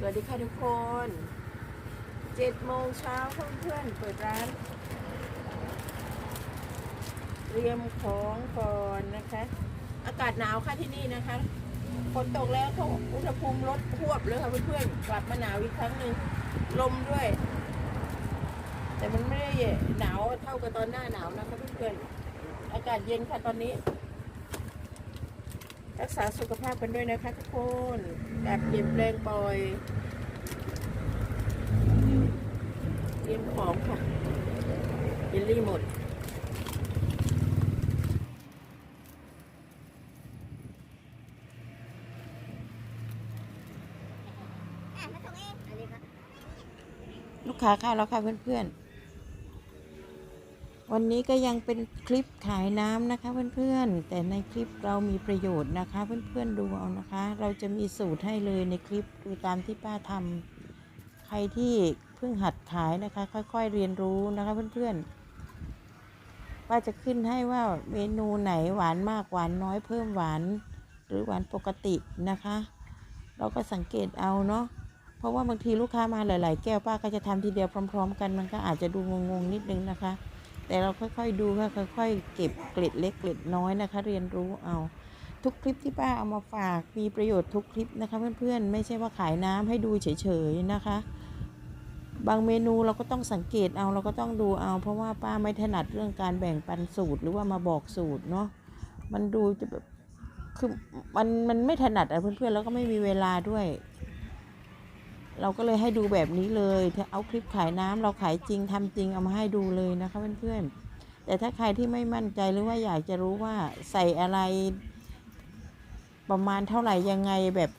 สวัสดีค่ะทุกคนเจ็ดโมงเช้าเพื่อนๆเปิดร้าน เตรียมของก่อนนะคะ อากาศหนาวค่ะที่นี่นะคะฝนตกแล้วเขาอุณหภูมิลดทวบเลยค่ะเพื่อนๆกลับมาหนาวอีกครั้งหนึ่งลมด้วย แต่มันไม่ได้หนาวเท่ากับตอนหน้าหนาวนะคะเพื่อนๆอากาศเย็นค่ะตอนนี้ รักษาสุขภาพกันด้วยนะคะทุกคนแบบเปลี่ยนแปลงปล่อยเตรียมของค่ะเยลลี่หมดอะมาส่งเองอันนี้ครับลูกค้าเข้าแล้วค่ะเพื่อนๆ วันนี้ก็ยังเป็นคลิปขายน้ำนะคะเพื่อนๆ แต่ในคลิปเรามีประโยชน์นะคะ เพื่อนๆดูเอานะคะ เราจะมีสูตรให้เลยในคลิปดูตามที่ป้าทำใครที่เพิ่งหัดขายนะคะ ค่อยๆเรียนรู้นะคะเพื่อนๆป้าจะขึ้นให้ว่าเมนูไหนหวานมากหวานน้อยเพิ่มหวาน หรือหวานปกตินะคะ เราก็สังเกตเอาเนาะเพราะว่าบางทีลูกค้ามาหลาย ๆ แก้วป้าก็จะทำทีเดียวพร้อม ๆ กันมันก็อาจจะดูงงๆนิดนึงนะคะ แต่เราค่อยๆดูค่ะค่อยๆเก็บเกล็ดเล็กเกล็ดน้อยนะคะ เรียนรู้เอาทุกคลิปที่ป้าเอามาฝากมีประโยชน์ทุกคลิปนะคะ เพื่อนๆ ไม่ใช่ว่าขายน้ำให้ดูเฉยๆนะคะ บางเมนูเราก็ต้องสังเกตเอาเราก็ต้องดูเอา เพราะว่าป้าไม่ถนัดเรื่องการแบ่งปันสูตรหรือว่ามาบอกสูตรเนาะมันดูจะแบบคือมันมันไม่ถนัดอะเพื่อนๆแล้วก็ไม่มีเวลาด้วย เราก็เลยให้ดูแบบนี้เลยถ้าเอาคลิปขายน้ำเราขายจริงทำจริงเอามาให้ดูเลยนะคะเพื่อนๆแต่ถ้าใครที่ไม่มั่นใจหรือว่าอยากจะรู้ว่าใส่อะไรประมาณเท่าไหร่ยังไงแบบ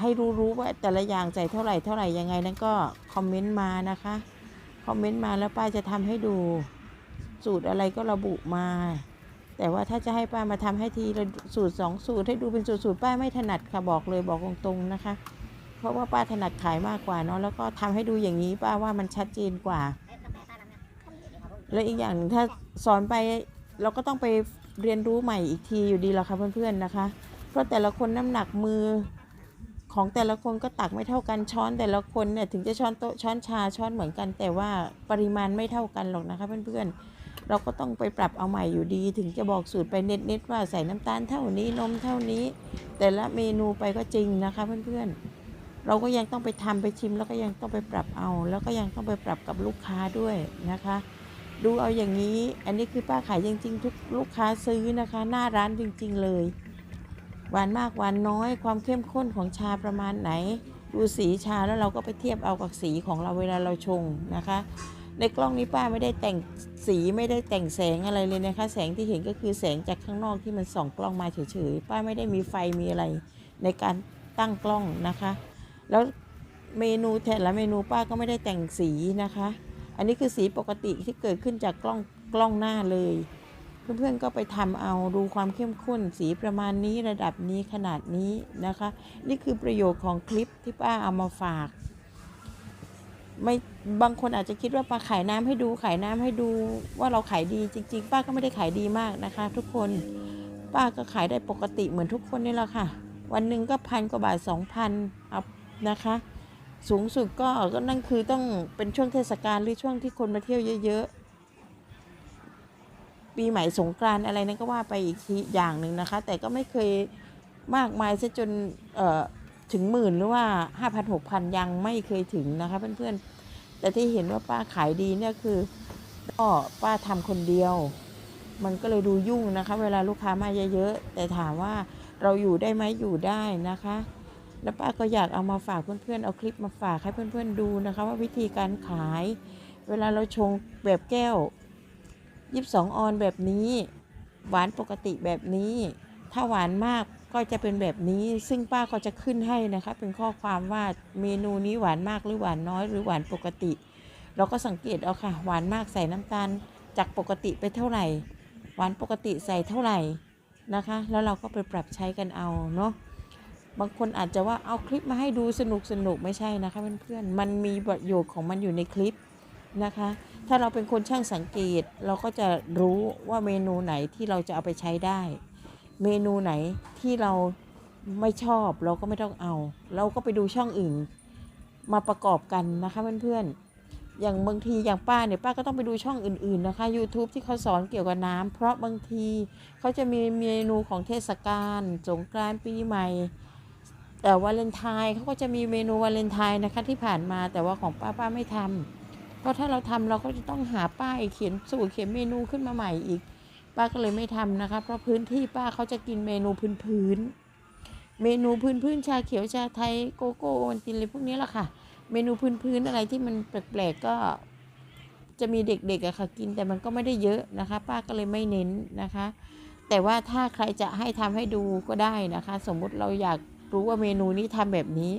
ให้รู้รู้ว่าแต่ละอย่างใส่เท่าไหร่เท่าไหร่ยังไงนั้นก็คอมเมนต์มานะคะคอมเมนต์มาแล้วป้าจะทำให้ดูสูตรอะไรก็ระบุมา แต่ว่าถ้าจะให้ป้ามาทำให้ทีสูตรสองสูตรให้ดูเป็นสูตรสูตรป้าไม่ถนัดค่ะบอกเลยบอกตรงๆนะคะ เพราะว่าป้าถนัดขายมากกว่าเนาะแล้วก็ทำให้ดูอย่างนี้ป้าว่ามันชัดเจนกว่า แล้างนะอีกอย่างถ้าสอนไปเราก็ต้องไปเรียนรู้ใหม่อีกทีอยู่ดีละค่ะเพื่อนๆนะคะ เพราะแต่ละคนน้ำหนักมือของแต่ละคนก็ตักไม่เท่ากันช้อนแต่ละคนเนี่ยถึงจะช้อนโต๊ะช้อนชาช้อนเหมือนกัน แต่ว่าปริมาณไม่เท่ากันหรอกนะคะเพื่อนๆเราก็ต้องไปปรับเอาใหม่อยู่ดี ถึงจะบอกสูตรไปเน็ตๆว่าใส่น้ำตาลเท่านี้นมเท่านี้ แต่ละเมนูไปก็จริงนะคะเพื่อนๆ เราก็ยังต้องไปทำไปชิม แล้วก็ยังต้องไปปรับเอา แล้วก็ยังต้องไปปรับกับลูกค้าด้วยนะคะ ดูเอาอย่างนี้ อันนี้คือป้าขายจริง ๆ ทุกลูกค้าซื้อนะคะ หน้าร้านจริง ๆ เลย หวานมากหวานน้อย ความเข้มข้นของชาประมาณไหน ดูสีชาแล้วเราก็ไปเทียบเอากับสีของเราเวลาเราชงนะคะ ในกล้องนี้ป้าไม่ได้แต่งสีไม่ได้แต่งแสงอะไรเลยนะคะ แสงที่เห็นก็คือแสงจากข้างนอกที่มันส่องกล้องมาเฉยๆป้าไม่ได้มีไฟมีอะไร ในการตั้งกล้องนะคะ แล้วเมนูแต่ละเมนูป้าก็ไม่ได้แต่งสีนะคะ อันนี้คือสีปกติที่เกิดขึ้นจากกล้องกล้องหน้าเลย เพื่อนๆก็ไปทำเอาดูความเข้มข้นสีประมาณนี้ระดับนี้ขนาดนี้นะคะ นี่คือประโยชน์ของคลิปที่ป้าเอามาฝากไม่บางคนอาจจะคิดว่าป้าขายน้ำให้ดูขายน้ำให้ดูว่าเราขายดีจริง ๆ ป้าก็ไม่ได้ขายดีมากนะคะ ทุกคนป้าก็ขายได้ปกติเหมือนทุกคนนี่แหละค่ะ วันหนึ่งก็พันกว่าบาทสองพันเอา นะคะ สูงสุดก็ก็นั่นคือต้องเป็นช่วงเทศกาลหรือช่วงที่คนมาเที่ยวเยอะๆ ปีใหม่สงกรานอะไรนั้นก็ว่าไปอีกทีอย่างหนึ่งนะคะ แต่ก็ไม่เคยมากมายซะจนเออถึงหมื่นหรือว่าห้าพันหกพันยังไม่เคยถึงนะคะเพื่อนๆ แต่ที่เห็นว่าป้าขายดีเนี่ยคือก็ป้าทำคนเดียว มันก็เลยดูยุ่งนะคะ เวลาลูกค้ามาเยอะๆแต่ถามว่าเราอยู่ได้ไหมอยู่ได้นะคะ แล้วป้าก็อยากเอามาฝากเพื่อนๆ เอาคลิปมาฝากให้เพื่อนๆดูนะคะ ว่าวิธีการขาย เวลาเราชงแบบแก้วยิบสองออนแบบนี้ หวานปกติแบบนี้ ถ้าหวานมากก็จะเป็นแบบนี้ ซึ่งป้าก็จะขึ้นให้นะคะ เป็นข้อความว่าเมนูนี้หวานมากหรือหวานน้อยหรือหวานปกติ เราก็สังเกตเอาค่ะ หวานมากใส่น้ำตาล จากปกติไปเท่าไหร่ หวานปกติใส่เท่าไหร่นะคะ แล้วเราก็ไปปรับใช้กันเอาเนาะ บางคนอาจจะว่าเอาคลิปมาให้ดูสนุกสนุกไม่ใช่นะคะเพื่อนๆมันมีประโยชน์ของมันอยู่ในคลิปนะคะ ถ้าเราเป็นคนช่างสังเกตเราก็จะรู้ว่าเมนูไหนที่เราจะเอาไปใช้ได้ เมนูไหนที่เราไม่ชอบเราก็ไม่ต้องเอา เราก็ไปดูช่องอื่นมาประกอบกันนะคะเพื่อนๆ อย่างบางทีอย่างป้าเนี่ยป้าก็ต้องไปดูช่องอื่นๆนะคะ YouTube ที่เขาสอนเกี่ยวกับน้ำเพราะบางทีเขาจะมีเมนูของเทศกาลสงกรานต์ปีใหม่ แต่วาเลนไทน์เขาก็จะมีเมนูวาเลนไทน์นะคะที่ผ่านมาแต่ว่าของป้าป้าไม่ทำเพราะถ้าเราทำเราก็จะต้องหาป้ายเขียนสูตรเขียนเมนูขึ้นมาใหม่อีก ป้าก็เลยไม่ทำนะคะ เพราะพื้นที่ป้าเขาจะกินเมนูพื้นๆเมนูพื้นๆชาเขียวชาไทยโกโก้โอวัลตินอะไรพวกนี้แหละค่ะ เมนูพื้นๆอะไรที่มันแปลกๆก็จะมีเด็กๆอะค่ะกินแต่มันก็ไม่ได้เยอะนะคะ ป้าก็เลยไม่เน้นนะคะ แต่ว่าถ้าใครจะให้ทำให้ดูก็ได้นะคะ สมมุติเราอยาก รู้ว่าเมนูนี้ทำแบบนี้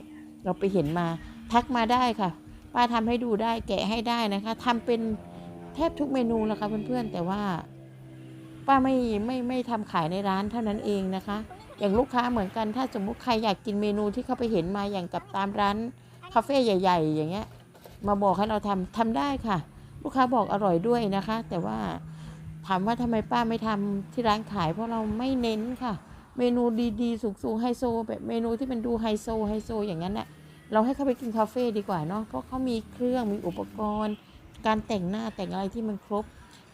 เราไปเห็นมา ทักมาได้ค่ะ ป้าทำให้ดูได้แกะให้ได้นะคะทำเป็นแทบทุกเมนูแล้วค่ะเพื่อนๆ แต่ว่า ป้าไม่ไม่ไม่ทำขายในร้านเท่านั้นเองนะคะ อย่างลูกค้าเหมือนกันถ้าสมมุติใครอยากกินเมนูที่เขาไปเห็นมาอย่างกับตามร้านคาเฟ่ใหญ่ ๆ อย่างเงี้ย มาบอกให้เราทำทำได้ค่ะ ลูกค้าบอกอร่อยด้วยนะคะ แต่ว่าถามว่าทำไมป้าไม่ทำที่ร้านขายเพราะเราไม่เน้นค่ะ เมนูดีๆ สูงๆไฮโซแบบเมนูที่มันดูไฮโซไฮโซอย่างนั้นน่ะเราให้เขาไปกินคาเฟ่ดีกว่าเนาะเพราะเขามีเครื่องมีอุปกรณ์ การแต่งหน้าแต่งอะไรที่มันครบ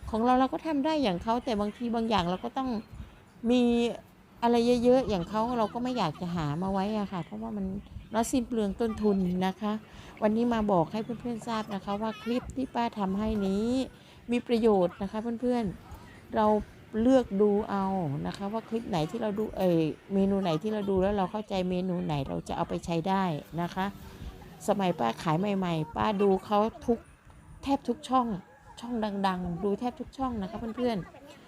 ของเราเราก็ทำได้อย่างเขาแต่บางทีบางอย่างเราก็ต้องมีอะไรเยอะๆอย่างเขาเราก็ไม่อยากจะหามาไว้อะค่ะ เพราะว่ามันเนาะสิ้นเปลืองต้นทุนนะคะ วันนี้มาบอกให้เพื่อนๆทราบนะคะ ว่าคลิปที่ป้าทำให้นี้มีประโยชน์นะคะเพื่อนๆเรา เลือกดูเอานะคะ ว่าคลิปไหนที่เราดูเออเมนูไหนที่เราดูแล้วเราเข้าใจเมนูไหนเราจะเอาไปใช้ได้นะคะ สมัยป้าขายใหม่ ๆ ป้าดูเขาทุกแทบทุกช่องช่องดัง ๆ ดูแทบทุกช่องนะคะเพื่อน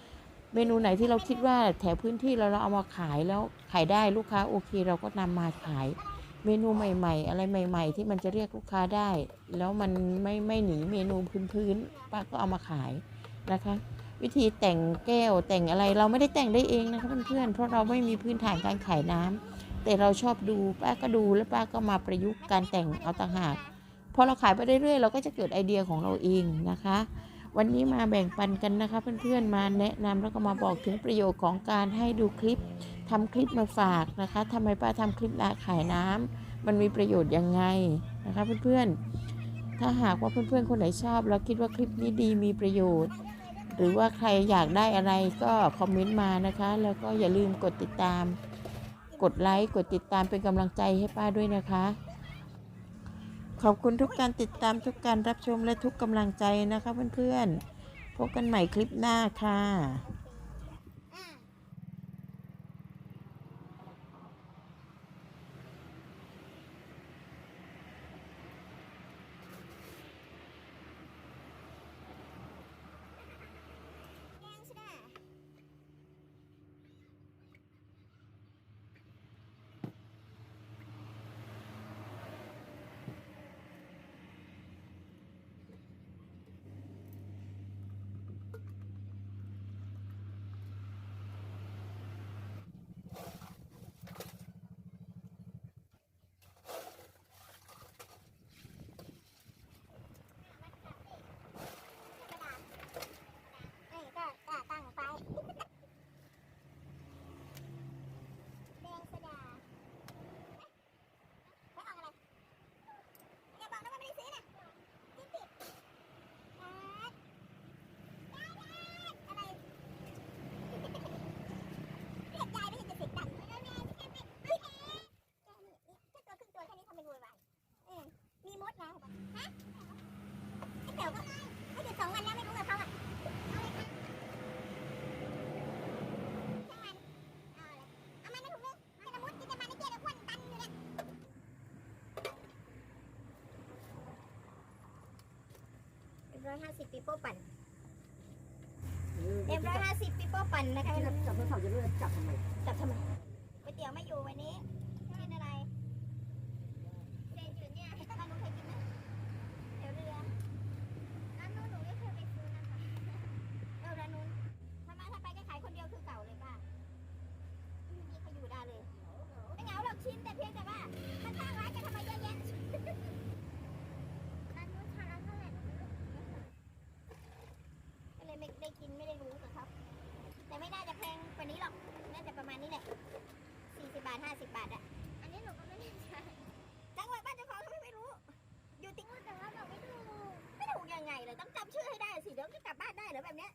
ๆเมนูไหนที่เราคิดว่าแถวพื้นที่เราเราเอามาขายแล้วขายได้ลูกค้าโอเค เราก็นำมาขายเมนูใหม่ ๆ อะไรใหม่ ๆ ที่มันจะเรียกลูกค้าได้ แล้วมันไม่ไม่หนีเมนูพื้นๆป้าก็เอามาขายนะคะ วิธีแต่งแก้วแต่งอะไรเราไม่ได้แต่งได้เองนะคะเพื่อนๆเพราะเราไม่มีพื้นฐานการขายน้ำแต่เราชอบดูป้าก็ดูแล้วป้าก็มาประยุกต์การแต่งเอาต่างหากพอเราขายไปเรื่อยๆเราก็จะเกิดไอเดียของเราเองนะคะ วันนี้มาแบ่งปันกันนะคะ เพื่อนๆมาแนะนำแล้วก็มาบอกถึงประโยชน์ของการให้ดูคลิปทำคลิปมาฝากนะคะทำไมป้าทำคลิปขายน้ำมันมีประโยชน์ยังไงนะคะเพื่อนๆถ้าหากว่าเพื่อนๆคนไหนชอบแล้วคิดว่าคลิปนี้ดีมีประโยชน์ หรือว่าใครอยากได้อะไรก็คอมเมนต์มานะคะ แล้วก็อย่าลืมกดติดตาม กดไลค์กดติดตามเป็นกำลังใจให้ป้าด้วยนะคะ ขอบคุณทุกการติดตามทุกการรับชมและทุกกำลังใจนะคะเพื่อนๆพบกันใหม่คลิปหน้าค่ะ อ่าแกงชะดาเอ้ยก็ก็ตั้งไฟแดงสะดาเอ๊ะไว้ออกอะไรอย่าบอกนะว่าไม่ได้ซื้อนะจิ้มผิดแอดได้ได้อะไรเรียกยายไม่เห็นจะเสียงดังแล้วแม่แค่ไม่ไม่แอดแค่นี้แค่ตัวครึ่งตัวแค่นี้ทำเป็นโวยวายเออมีมดนะฮะไอ้เต๋อก็เขาหยุดสองวันแล้วไม่รู้กับเขาอะ เอาเลยเอามันเอามันไม่ถูกเลยจะละมุดกินแต่มันไอ้เจี๊ยบอ้วนตันอยู่เนี่ยเรียบร้อยห้าสิบปีโป้ปั่นเรียบร้อยห้าสิบปีโป้ปั่นนะคะจับโทรศัพท์จะเลื่อนจับทำไมจับทำไมก๋วยเตี๋ยวไม่อยู่วันนี้ บาทอะอันนี้หนูก็ไม่แน่ใจจังหวัดบ้านเจ้าของทำไมไม่รู้ อยู่ติ๊กแต่ว่าบอกไม่ถูกไม่ถูกยังไงเลยต้องจำชื่อให้ได้สิเดี๋ยวจะกลับบ้านได้หรือแบบเนี้ย